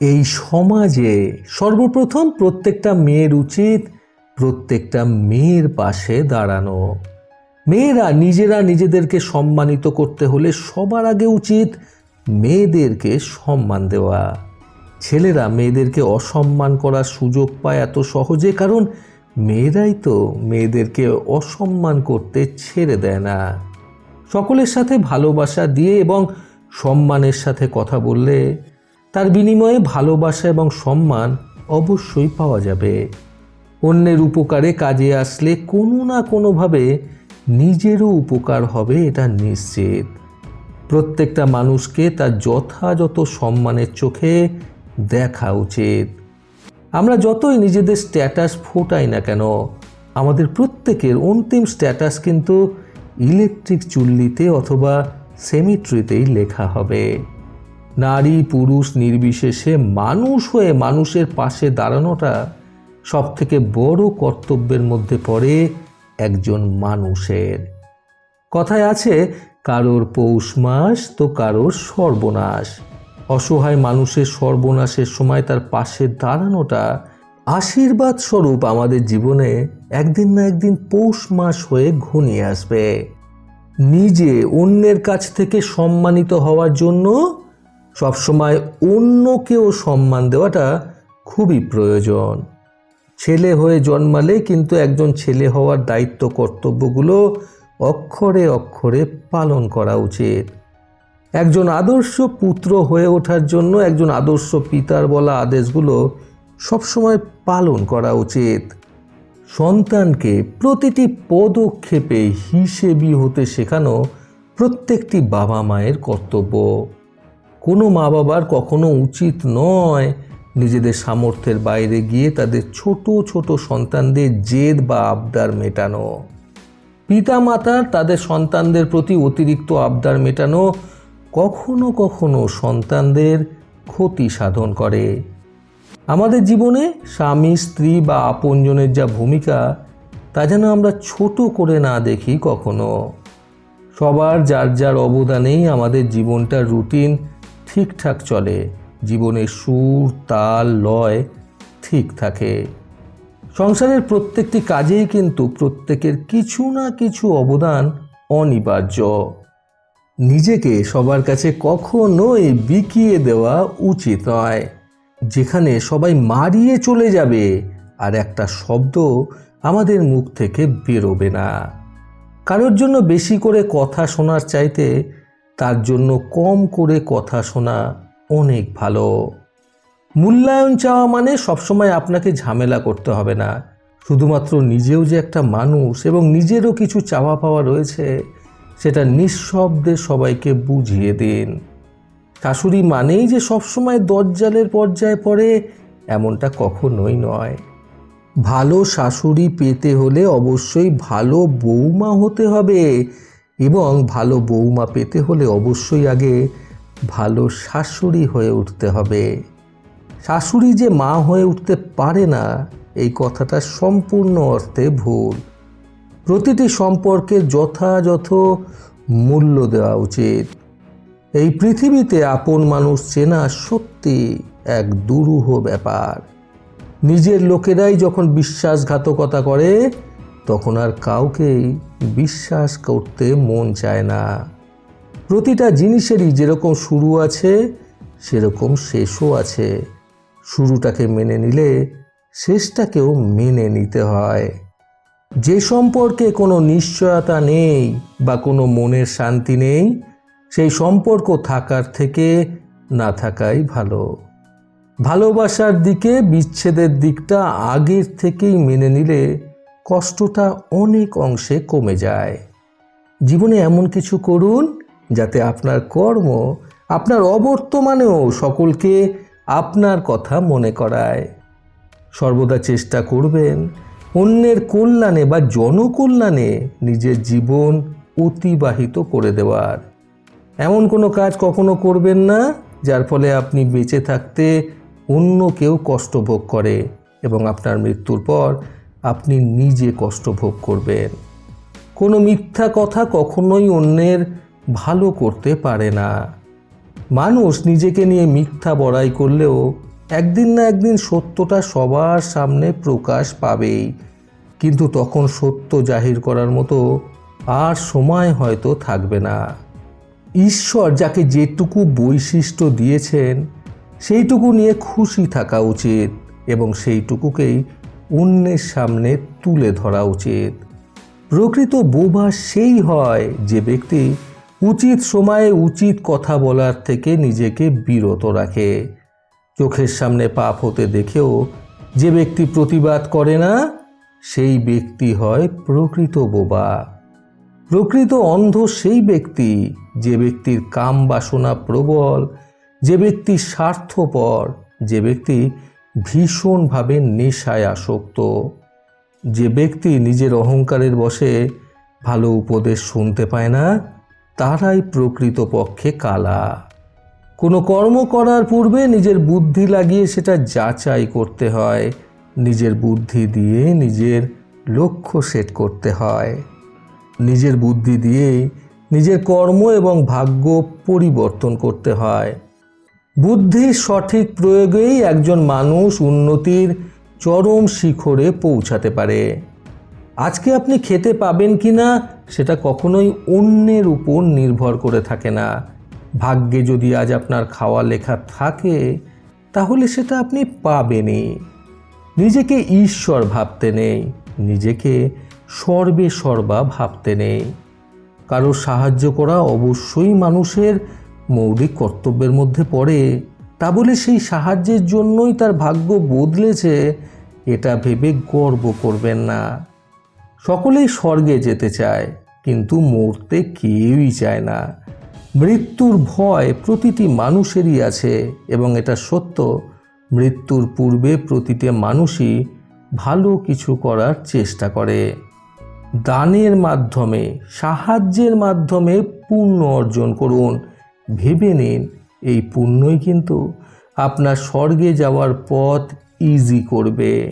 এই সমাজে সর্বপ্রথম প্রত্যেকটা মেয়ের উচিত প্রত্যেকটা মেয়ের পাশে দাঁড়ানো। মেয়েরা নিজেরা নিজেদেরকে সম্মানিত করতে হলে সবার আগে উচিত মেয়েদেরকে সম্মান দেওয়া। ছেলেরা মেয়েদেরকে অসম্মান করার সুযোগ পায় এত সহজে কারণ মেয়েরাই তো মেয়েদেরকে অসম্মান করতে ছেড়ে দেয় না। সকলের সাথে ভালোবাসা দিয়ে এবং সম্মানের সাথে কথা বললে তার বিনিময়ে ভালোবাসা এবং সম্মান অবশ্যই পাওয়া যাবে। অন্যের উপকারে কাজে আসলে কোনো না কোনোভাবে নিজেরও উপকার হবে, এটা নিশ্চিত। প্রত্যেকটা মানুষকে তার যথাযথ সম্মানের চোখে দেখা উচিত। আমরা যতই নিজেদের স্ট্যাটাস ফোটাই না কেন, আমাদের প্রত্যেকের অন্তিম স্ট্যাটাস কিন্তু ইলেকট্রিক চুল্লিতে অথবা সেমিট্রিতেই লেখা হবে। নারী পুরুষ নির্বিশেষে মানুষ হয়ে মানুষের পাশে দাঁড়ানোটা সব থেকে বড় কর্তব্যের মধ্যে পড়ে একজন মানুষের। কথায় আছে, কারোর পৌষ মাস তো কারোর সর্বনাশ। অসহায় মানুষের সর্বনাশের সময় তার পাশে দাঁড়ানোটা আশীর্বাদ স্বরূপ আমাদের জীবনে একদিন না একদিন পৌষ মাস হয়ে ঘনিয়ে আসবে। নিজে অন্যের কাছ থেকে সম্মানিত হওয়ার জন্য সবসময় অন্যকেও সম্মান দেওয়াটা খুবই প্রয়োজন। ছেলে হয়ে জন্মালে কিন্তু একজন ছেলে হওয়ার দায়িত্ব, কর্তব্যগুলো অক্ষরে অক্ষরে পালন করা উচিত। একজন আদর্শ পুত্র হয়ে ওঠার জন্য একজন আদর্শ পিতার বলা আদেশগুলো সবসময় পালন করা উচিত। সন্তানকে প্রতিটি পদক্ষেপে হিসেবি হতে শেখানো প্রত্যেকটি বাবা মায়ের কর্তব্য। কোনো মা বাবার কখনো উচিত নয় নিজেদের সামর্থ্যের বাইরে গিয়ে তাদের ছোট ছোট সন্তানদের জেদ বা আবদার মেটানো। পিতা মাতার তাদের সন্তানদের প্রতি অতিরিক্ত আবদার মেটানো কখনো কখনো সন্তানদের ক্ষতি সাধন করে। আমাদের জীবনে স্বামী, স্ত্রী বা আপনজনের যা ভূমিকা, তা যেন আমরা ছোট করে না দেখি কখনো। সবার যার যার অবদানেই আমাদের জীবনটা রুটিন ঠিকঠাক চলে জীবনের সুর, তাল, লয় ঠিক থাকে। সংসারের প্রত্যেকটি কাজেই কিন্তু প্রত্যেকের কিছু না কিছু অবদান অনিবার্য। নিজেকে সবার কাছে কখনোই বিকিয়ে দেওয়া উচিত নয়। যেখানে সবাই মারিয়ে চলে যাবে, আর একটা শব্দ আমাদের মুখ থেকে বেরোবে না। কারোর জন্য বেশি করে কথা শোনার চাইতে তার জন্য কম করে কথা শোনা অনেক ভালো। মূল্যায়ন চাওয়া মানে সবসময় আপনাকে ঝামেলা করতে হবে না। শুধুমাত্র নিজেও যে একটা মানুষ এবং নিজেরও কিছু চাওয়া পাওয়া রয়েছে, সেটা নিঃশব্দে সবাইকে বুঝিয়ে দিন। শাশুড়ি মানেই যে সবসময় দজ্জালের পর্যায়ে পড়ে, এমনটা কখনোই নয়। ভালো শাশুড়ি পেতে হলে অবশ্যই ভালো বৌমা হতে হবে। এবং ভালো বৌমা পেতে হলে অবশ্যই আগে ভালো শাশুড়ি হয়ে উঠতে হবে। শাশুড়ি যে মা হয়ে উঠতে পারে না, এই কথাটা সম্পূর্ণ অর্থে ভুল। প্রতিটি সম্পর্কে যথাযথ মূল্য দেওয়া উচিত। এই পৃথিবীতে আপন মানুষ চেনা সত্যি এক দুরূহ ব্যাপার। নিজের লোকেরাই যখন বিশ্বাসঘাতকতা করে তখন আর কাউকেই বিশ্বাস করতে মন চায় না। প্রতিটা জিনিসেরই যেরকম শুরু আছে, সেরকম শেষও আছে। শুরুটাকে মেনে নিলে শেষটাকেও মেনে নিতে হয়। যে সম্পর্কে কোনো নিশ্চয়তা নেই বা কোনো মনের শান্তি নেই, সেই সম্পর্ক থাকার থেকে না থাকাই ভালো। ভালোবাসার দিকে বিচ্ছেদের দিকটা আগের থেকেই মেনে নিলে কষ্টটা অনেক অংশে কমে যায়। জীবনে এমন কিছু করুন যাতে আপনার কর্ম আপনার অবর্তমানেও সকলকে আপনার কথা মনে করায়। সর্বদা চেষ্টা করবেন অন্যের কল্যাণে বা জনকল্যাণে নিজের জীবন অতিবাহিত করে দেওয়ার। এমন কোনো কাজ কখনো করবেন না, যার ফলে আপনি বেঁচে থাকতে অন্য কেউ কষ্ট ভোগ করে এবং আপনার মৃত্যুর পর আপনি নিজে কষ্ট ভোগ করবেন। কোনো মিথ্যা কথা কখনোই অন্যের ভালো করতে পারে না। মানুষ নিজেকে নিয়ে মিথ্যা বড়াই করলেও একদিন না একদিন সত্যটা সবার সামনে প্রকাশ পাবেই। কিন্তু তখন সত্য জাহির করার মতো আর সময় হয়তো থাকবে না। ঈশ্বর যাকে যেটুকু বৈশিষ্ট্য দিয়েছেন, সেইটুকু নিয়ে খুশি থাকা উচিত এবং সেইটুকুকেই অন্যের সামনে তুলে ধরা উচিত। প্রকৃত বোবা সেই হয় যে ব্যক্তি উচিত সময়ে উচিত কথা বলার থেকে নিজেকে বিরত রাখে। চোখের সামনে পাপ হতে দেখেও যে ব্যক্তি প্রতিবাদ করে না, সেই ব্যক্তি হয় প্রকৃত বোবা। প্রকৃত অন্ধ সেই ব্যক্তি যে ব্যক্তির কাম বাসনা প্রবল, যে ব্যক্তি স্বার্থপর, যে ব্যক্তি ভীষণভাবে নেশায় আসক্ত। যে ব্যক্তি নিজের অহংকারের বশে ভালো উপদেশ শুনতে পায় না, তারাই প্রকৃতপক্ষে কালা। কোনো কর্ম করার পূর্বে নিজের বুদ্ধি লাগিয়ে সেটা যাচাই করতে হয়, নিজের বুদ্ধি দিয়ে নিজের লক্ষ্য সেট করতে হয়। নিজের বুদ্ধি দিয়েই নিজের কর্ম এবং ভাগ্য পরিবর্তন করতে হয়। বুদ্ধির সঠিক প্রয়োগেই একজন মানুষ উন্নতির চরম শিখরে পৌঁছাতে পারে। আজকে আপনি খেতে পাবেন কি না সেটা কখনোই অন্যের উপর নির্ভর করে থাকে না। ভাগ্যে যদি আজ আপনার খাওয়া লেখা থাকে, তাহলে সেটা আপনি পাবেনই। নিজেকে ঈশ্বর ভাবতে নেই, নিজেকে সর্বে সর্বা ভাবতে নেই। কারও সাহায্য করা অবশ্যই মানুষের মৌলিক কর্তব্যের মধ্যে পড়ে, তা বলে সেই সাহায্যের জন্যই তার ভাগ্য বদলেছে, এটা ভেবে গর্ব করবেন না। সকলেই স্বর্গে যেতে চায়, কিন্তু মরতে কেউই চায় না। মৃত্যুর ভয় প্রতিটি মানুষেরই আছে, এবং এটা সত্য, মৃত্যুর পূর্বে প্রতিটি মানুষই ভালো কিছু করার চেষ্টা করে। দানের মাধ্যমে, সাহায্যের মাধ্যমে পুণ্য অর্জন করুন ভেবে নিন, এই পুণ্যই কিন্তু আপনার স্বর্গে যাওয়ার পথ ইজি করবে।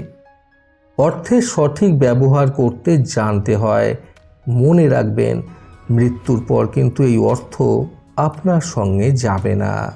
অর্থের সঠিক ব্যবহার করতে জানতে হয়। মনে রাখবেন, মৃত্যুর পর কিন্তু এই অর্থ আপনার সঙ্গে যাবে না।